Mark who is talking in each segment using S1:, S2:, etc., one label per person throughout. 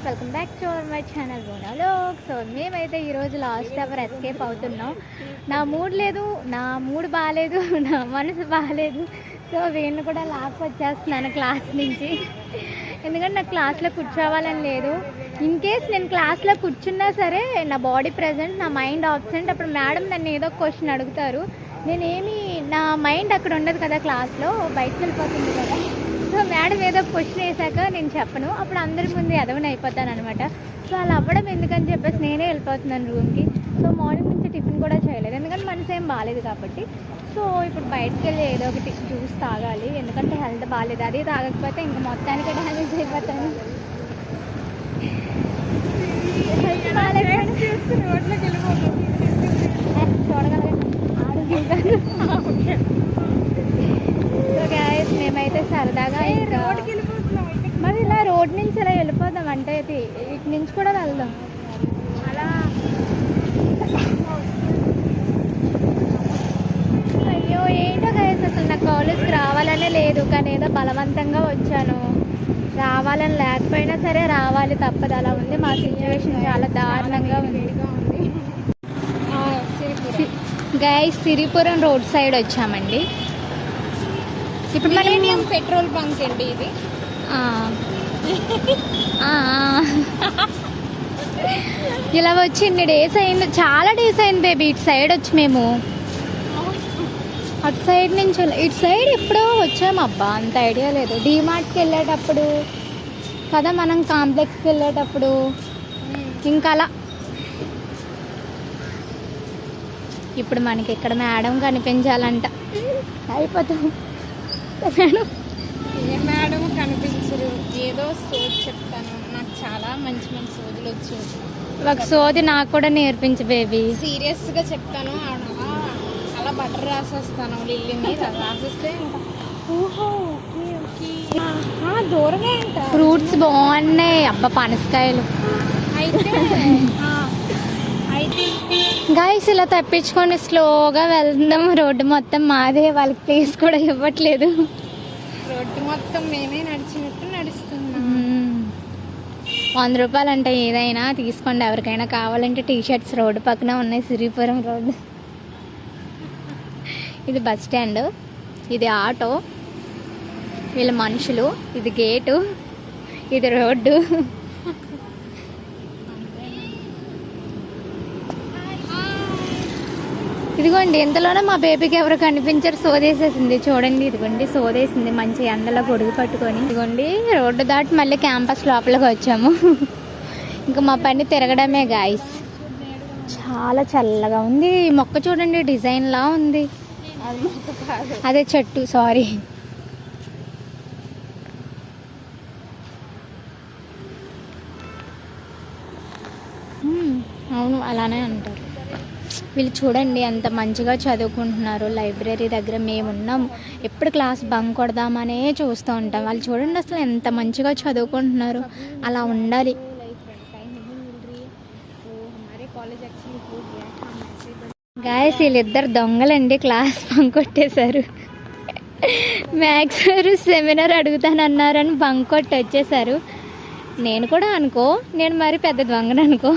S1: Guys welcome back to our my channel బోనాలో so మేమైతే ఈరోజు last hour escape అవుతున్నాం. నా మూడ్ లేదు నా మూడ్ బాగాలేదు నా మనసు బాగాలేదు సో వీళ్ళని కూడా లాక్కొచ్చేస్తున్నాను క్లాస్ నుంచి. ఎందుకంటే నాకు క్లాస్లో కూర్చోవాలని లేదు. ఇన్ కేస్ నేను క్లాస్లో కూర్చున్నా సరే నా బాడీ ప్రజెంట్ నా మైండ్ ఆబ్సెంట్ అప్పుడు మేడం నన్ను ఏదో క్వశ్చన్ అడుగుతారు. నేనేమి నా మైండ్ అక్కడ ఉండదు కదా క్లాస్లో బయటకు వెళ్ళిపోతుంది కదా. సో మేడం ఏదో క్వశ్చన్ వేసాక నేను చెప్పను. అప్పుడు అందరి ముందు ఎదవని అయిపోతాను అనమాట సో అలా అవ్వడం ఎందుకని చెప్పేసి నేనే వెళ్ళిపోతున్నాను రూమ్కి. సో మార్నింగ్ నుంచి టిఫిన్ కూడా చేయలేదు. ఎందుకంటే మనసు ఏం బాగాలేదు కాబట్టి. సో ఇప్పుడు బయటకు వెళ్ళి ఏదో ఒకటి జ్యూస్ తాగాలి. ఎందుకంటే హెల్త్ బాగాలేదు అది తాగకపోతే ఇంకా మొత్తానికి డ్యామేజ్ అయిపోతాను. బాగాలేదు. చూడగలగా సో గాయస్ మేమైతే సరదాగా ఇంకా మరి ఇలా రోడ్ నుంచి ఇలా అంటే ఇది ఇటు నుంచి కూడా వెళ్దాం. అలా. అయ్యో ఏంటో గాయస్ అసలు నా కాలేజ్కి రావాలనే లేదు కానీ ఏదో బలవంతంగా వచ్చాను. రావాలని లేకపోయినా సరే రావాలి తప్పదు. అలా ఉంది మా సిచ్యువేషన్ చాలా దారుణంగా ఉంది. గైస్ సిరిపురం. రోడ్ సైడ్ వచ్చామండి. ఇప్పుడు మనం
S2: పెట్రోల్ బంక్ అండి ఇది.
S1: ఇలా వచ్చి ఇన్ని డేస్ అయింది. చాలా డేస్ అయింది బేబీ. ఇటు సైడ్ వచ్చి మేము. అటు సైడ్ నుంచి ఇటు సైడ్ ఎప్పుడో వచ్చాము అబ్బా. అంత ఐడియా లేదు. డీమార్ట్కి వెళ్ళేటప్పుడు కదా మనం కాంప్లెక్స్కి వెళ్ళేటప్పుడు. ఇంకా అలా. ఇప్పుడు మనకి ఇక్కడ మేడం కనిపించాలంట. అయిపోతాం. మేడం.
S2: ఏ మేడం కనిపించరు. ఏదో సోది చెప్తాను. నాకు చాలా మంచి మంచి సోదులు వచ్చు
S1: ఒక సోది నాకు కూడా నేర్పించు బేబీ.
S2: సీరియస్గా చెప్తాను అలా అలా బటర్ రాసేస్తాను లిల్లీని రాసేస్తే ఓహో ఓకే ఓకే. ఆ, దూరమే అంట.
S1: ఫ్రూట్స్ బాగున్నాయి. అబ్బా పనసకాయలు.
S2: అయితే ఆ, అయితే.
S1: గాయస్ ఇలా తప్పించుకొని స్లోగా వెళ్దాం. రోడ్డు మొత్తం మాదే. వాళ్ళకి ప్లేస్ కూడా ఇవ్వట్లేదు.
S2: మొత్తం మేమే నడిచినట్టు నడుస్తున్నాం.
S1: వంద రూపాయలు అంటే ఏదైనా తీసుకోండి. ఎవరికైనా కావాలంటే టీ షర్ట్స్ రోడ్డు పక్కన ఉన్నాయి. సిరిపురం రోడ్డు. ఇది బస్ స్టాండ్. ఇది ఆటో. వీళ్ళ మనుషులు. ఇది గేటు. ఇది రోడ్డు. ఇదిగోండి ఇంతలోనే మా బేబీకి ఎవరు కనిపించారు. సోదేసేసింది. చూడండి ఇదిగోండి సోదేసింది. మంచి ఎండలో గొడుగు పట్టుకొని. ఇదిగోండి రోడ్డు దాటి మళ్ళీ క్యాంపస్ లోపలికి వచ్చాము. ఇంకా మా పని తిరగడమే గాయస్ చాలా చల్లగా ఉంది. మొక్క చూడండి డిజైన్లా ఉంది.
S2: అదే
S1: చెట్టు సారీ అవును అలానే అంటారు. వీళ్ళు చూడండి ఎంత మంచిగా చదువుకుంటున్నారు. లైబ్రరీ దగ్గర మేమున్నాం. ఎప్పుడు క్లాస్ బంక్ కొడదామనే చూస్తూ ఉంటాం. వాళ్ళు చూడండి అసలు ఎంత మంచిగా చదువుకుంటున్నారు. అలా ఉండాలి. గాయస్ వీళ్ళిద్దరు దొంగలండి. క్లాస్ బంక్ కొట్టేశారు. మ్యాథ్స్ సారు సెమినార్ అడుగుతానన్నారని బంక్ కొట్టి వచ్చేసారు నేను కూడా అనుకో. నేను మరి పెద్ద దొంగను అనుకో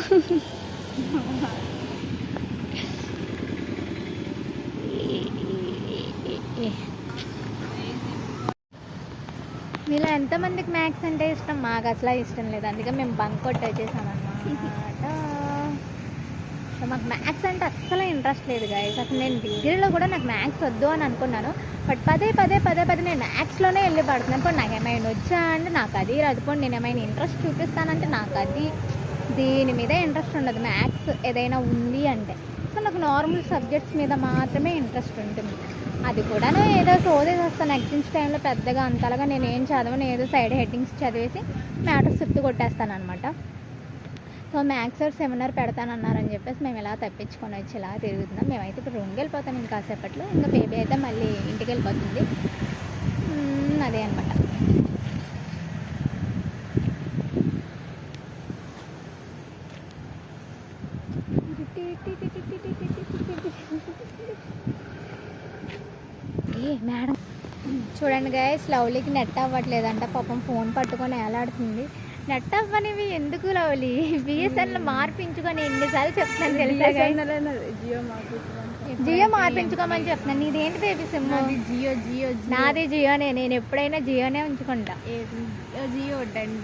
S1: మీలో ఎంతమందికి మ్యాథ్స్ అంటే ఇష్టం? మాకు అసలు ఇష్టం లేదు. అందుకే మేము బంక్ కొట్టి వచ్చేసామన్నమాట సో మాకు మ్యాథ్స్ అంటే అస్సలు ఇంట్రెస్ట్ లేదు గాయస్ అసలు నేను డిగ్రీలో కూడా నాకు మ్యాథ్స్ వద్దు అని అనుకున్నాను. బట్ పదే పదే పదే పదే నేను మ్యాథ్స్లోనే వెళ్ళి పడుతున్నాను ఇప్పుడు నాకు ఏమైనా వచ్చా అంటే నాకు అది రాదు. పోనీ నేను ఏమైనా ఇంట్రెస్ట్ చూపిస్తానంటే నాకు అది. దీని మీద ఇంట్రెస్ట్ ఉండదు. మ్యాథ్స్ ఏదైనా ఉంది అంటే. సో నాకు నార్మల్ సబ్జెక్ట్స్ మీద మాత్రమే ఇంట్రెస్ట్ ఉంటుంది. అది కూడా ఏదో సోదేసి వస్తాను ఎగ్జామ్స్ టైంలో పెద్దగా అంతలాగా నేను ఏం చదవను ఏదో సైడ్ హెడ్డింగ్స్ చదివేసి మ్యాటర్స్ చుట్టూ కొట్టేస్తాను అనమాట సో మ్యాథ్స్ సార్ సెమినార్ పెడతానన్నారని చెప్పేసి మేము ఇలా తప్పించుకొని వచ్చి ఇలా తిరుగుతున్నాం. మేమైతే ఇప్పుడు రూమ్కి వెళ్ళిపోతాం ఇంకా కాసేపట్లో ఇంకా బేబీ అయితే మళ్ళీ ఇంటికి వెళ్ళిపోతుంది. అదే అనమాట ఏ మేడం చూడండి గైస్ లవ్లీకి నెట్ అవ్వట్లేదంట. పాపం ఫోన్ పట్టుకొని ఏలాడుతుంది. నెట్ అవ్వనివి ఎందుకు లవ్లీ? బిఎస్ఎన్ఎల్ మార్పించుకొని ఎన్నిసార్లు చెప్తాను తెలుసా?
S2: జియో
S1: మార్పించుకోమని చెప్తున్నాను. నీదేంటి బేబీ సిమ్
S2: జియో జియో
S1: నాది జియోనే. నేను ఎప్పుడైనా జియోనే ఉంచుకుంటా.
S2: జియో డండ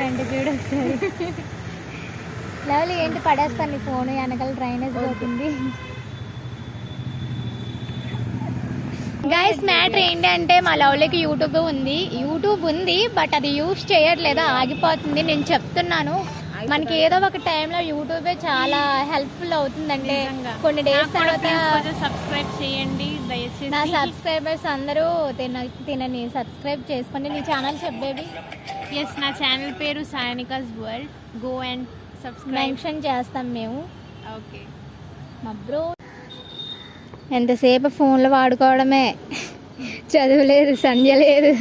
S1: రెండు చూడు ఒకసారి. లవ్లీ ఏంటి పడేస్తాను నీ ఫోన్ వెనకాల డ్రైనేజ్ పోతుంది. గైస్ మ్యాటర్ ఏంటి అంటే మా లవ్లీకి యూట్యూబ్ ఉంది. యూట్యూబ్ ఉంది బట్ అది యూస్ చేయట్లేదు ఆగిపోతుంది. నేను చెప్తున్నాను. మనకి ఏదో ఒక టైంలో యూట్యూబే చాలా హెల్ప్ఫుల్ అవుతుందంటే
S2: నిజంగా.
S1: కొన్ని డేస్ తర్వాత
S2: సబ్స్క్రైబ్ చేయండి
S1: నా
S2: దయచేసి
S1: సబ్స్క్రైబర్స్ అందరూ తిన తినని సబ్స్క్రైబ్ చేసుకోండి నీ ఛానల్ చెప్పేవి
S2: ఎస్ నా ఛానల్ పేరు సాయనికాస్ world go and subscribe
S1: mention చేస్తాం మేము.
S2: ఓకే
S1: మా బ్రో ఎంతసేపు ఫోన్లు వాడుకోవడమే. చదువు లేదు సంధ్య లేదు.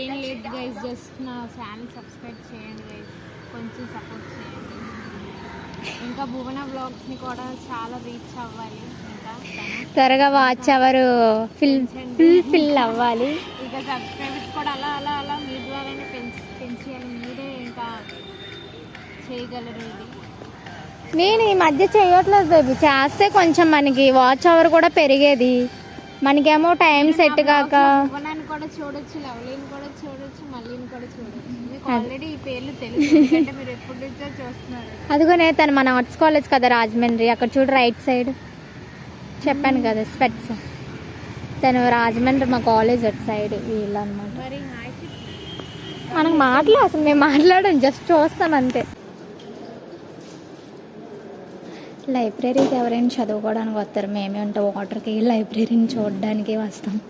S2: ఏం లేదు గైస్ జస్ట్ నా ఛానల్ సబ్స్క్రైబ్ చేయండి గైస్ కొంచెం సపోర్ట్ చేయండి. ఇంకా భువన బ్లాగ్స్ని కూడా చాలా రీచ్ అవ్వాలి. ఇంకా.
S1: త్వరగా watch hour. Fill full fill అవ్వాలి.
S2: ఇంకా సబ్స్క్రైబర్స్ కూడా అలా అలా అలా మీ ద్వారానే పెంచి పెంచేయాలి. మీరే ఇంకా చేయగలరు ఇది.
S1: నేను ఈ మధ్య చేయట్లేదు బేబీ చేస్తే కొంచెం మనకి వాచ్ అవర్ కూడా పెరిగేది. మనకేమో టైం సెట్ కాక.
S2: కూడా చూడొచ్చు లవ్లీని కూడా చూడొచ్చు మళ్ళీని కూడా చూడొచ్చు. మీకు
S1: అది.
S2: ఆల్రెడీ ఈ పేర్లు తెలుసు ఎందుకంటే మీరు ఎప్పటి నుంచో చూస్తున్నారు.
S1: అదిగోనే తను మన ఆర్ట్స్ కాలేజ్ కదా రాజమండ్రి. అక్కడ చూడు రైట్ సైడ్ చెప్పాను కదా స్పెట్స్ తను రాజమండ్రి మా కాలేజ్ అటు సైడ్ వీళ్ళు అనమాట మనకు మాటలు అసలు మేము మాట్లాడడం జస్ట్ చూస్తాం అంతే. లైబ్రరీకి ఎవరైనా చదువుకోవడానికి వస్తారు. మేమే ఉంటాం. వాటర్కి లైబ్రరీని చూడడానికి వస్తాం.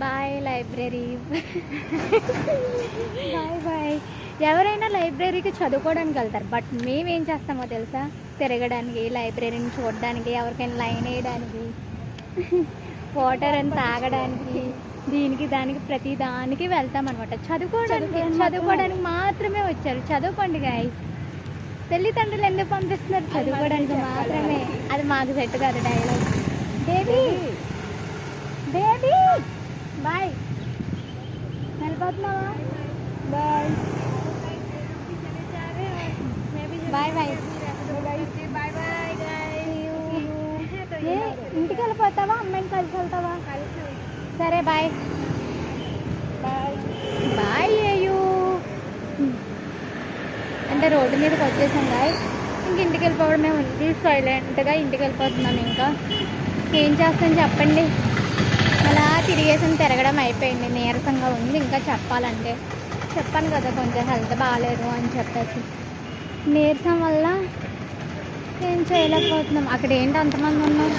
S1: బాయ్ లైబ్రరీ బాయ్ బాయ్ ఎవరైనా లైబ్రరీకి చదువుకోవడానికి వెళ్తారు బట్ మేమేం చేస్తామో తెలుసా? తిరగడానికి లైబ్రరీని చూడడానికి ఎవరికైనా లైన్ వేయడానికి వాటర్ అని తాగడానికి దీనికి దానికి ప్రతి దానికి వెళ్తాం అనమాట చదువుకోవడానికి చదువుకోవడానికి మాత్రమే వచ్చారు. చదువుకోండి గాయస్ తల్లిదండ్రులు ఎందుకు పంపిస్తున్నారు? చదువుకోవడానికి మాత్రమే. అది మాకు సెట్ కాదు dialogue baby baby bye వెళ్ళిపోతున్నావా? Bye bye bye
S2: bye bye
S1: ఏ ఇంటికి వెళ్ళిపోతావా? అమ్మాయిని కలిసి వెళ్తావా? సరే బాయ్
S2: బాయ్
S1: బాయ్ అయ్యూ అంటే రోడ్డు మీదకి వచ్చేసాం గాయ ఇంక ఇంటికి వెళ్ళిపోవడమే ఉంది. సైలెంట్గా ఇంటికి వెళ్ళిపోతున్నాం ఇంకా. ఏం చేస్తాం చెప్పండి? అలా తిరిగేసిన తిరగడం అయిపోయింది. నీరసంగా ఉంది. ఇంకా చెప్పాలంటే చెప్పాను కదా కొంచెం హెల్త్ బాగాలేదు అని చెప్పేసి. నీరసం వల్ల ఏం చేయలేకపోతున్నాం. అక్కడ ఏంటి అంతమంది ఉన్నాం